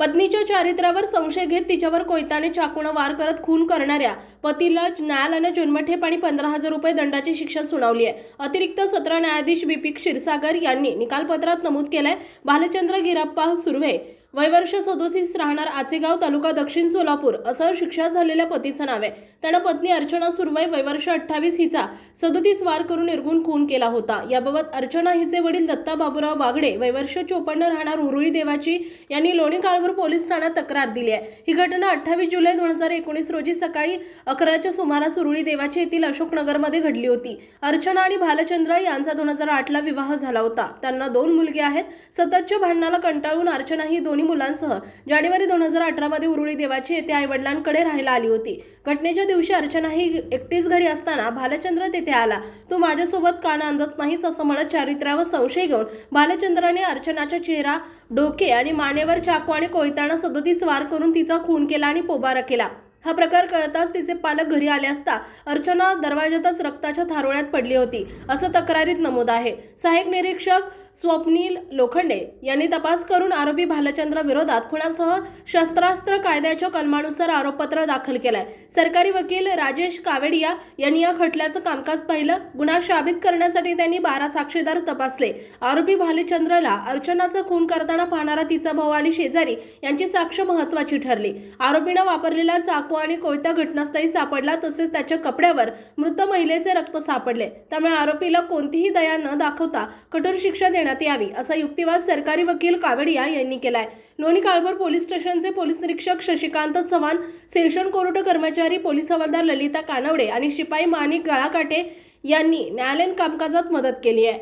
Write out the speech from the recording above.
पत्नीच्या चारित्र्यावर संशय घेत तिच्यावर कोयताने चाकूनं वार करत खून करणाऱ्या पतीला न्यायालयानं जन्मठेप आणि पंधरा हजार रुपये दंडाची शिक्षा सुनावली आहे. अतिरिक्त सत्र न्यायाधीश बिपिक क्षीरसागर यांनी निकालपत्रात नमूद केलंय. भालचंद्र गिराप्पा सुर्वे वयवर्ष सदोतीस राहणार आचेगाव तालुका दक्षिण सोलापूर असं शिक्षा झालेल्या पतीचं नाव आहे. त्यानं पत्नी अर्चना सुरवै वयवर्ष अठ्ठावीस हिचा सदोतीस वार करून निर्गुण खून केला होता. याबाबत अर्चना हिचे वडील दत्ता बाबूराव बागडे वयवर्ष चोपन्न राहणार उरुळी देवाची यांनी लोणी काळभर पोलीस ठाण्यात तक्रार दिली आहे. ही घटना अठ्ठावीस जुलै दोन हजार एकोणीस रोजी सकाळी अकराच्या सुमारास उरुळी देवाची येथील अशोकनगरमध्ये घडली होती. अर्चना आणि भालचंद्र यांचा दोन हजार आठला विवाह झाला होता. त्यांना दोन मुलगे आहेत. सततच्या भांडणाला कंटाळून अर्चना ही दोन्ही मुलांसह जानेवारी दोन हजार अठरामध्ये उरुळी देवाची येथे आईवडिलांकडे राहायला आली होती. घटनेच्या दिवशी अर्चना ही एकटीच घरी असताना भालचंद्र तेथे आला. तू माझ्यासोबत का नांदत नाहीस असं म्हणत चारित्र्यावर संशय घेऊन भालचंद्राने अर्चनाचा चेहरा डोके आणि मानेवर चाकू आणि कोयताना सदोतीस वार करून तिचा खून केला आणि पोबारा केला. हा प्रकार कळताच तिचे पालक घरी आले असता अर्चना दरवाजातच रक्ताच्या थारोळ्यात पडली होती. असं तक्रारीत नमूद आहे. सहाय्यक निरीक्षक स्वप्नील लोखंडे यांनी तपास करून आरोपी भालचंद्र विरोधात खुणासह शस्त्रास्त्र कायद्याच्या कलमानुसार आरोपपत्र दाखल केलंय. सरकारी वकील राजेश कावेडिया यांनी या खटल्याचं कामकाज पाहिलं. गुन्हा साबित करण्यासाठी त्यांनी बारा साक्षीदार तपासले. आरोपी भालचंद्रला अर्चनाचा खून करताना पाहणारा तिचा भाऊ आणि शेजारी यांची साक्ष महत्वाची ठरली. आरोपीनं वापरलेला चाक चाकू आणि कोयता घटनास्थळी सापडला तसेच त्याच्या कपड्यावर मृत महिलेचे रक्त सापडले. त्यामुळे आरोपीला कोणतीही दया न दाखवता कठोर शिक्षा देण्यात यावी असा युक्तिवाद सरकारी वकील कावडिया यांनी केलाय. लोणी काळभोर पोलीस स्टेशनचे पोलीस निरीक्षक शशिकांत चव्हाण सेशन कोर्ट कर्मचारी पोलीस हवालदार ललिता कानवडे आणि शिपाई माणिक गाळाकाटे यांनी न्यायालयीन कामकाजात मदत केली आहे.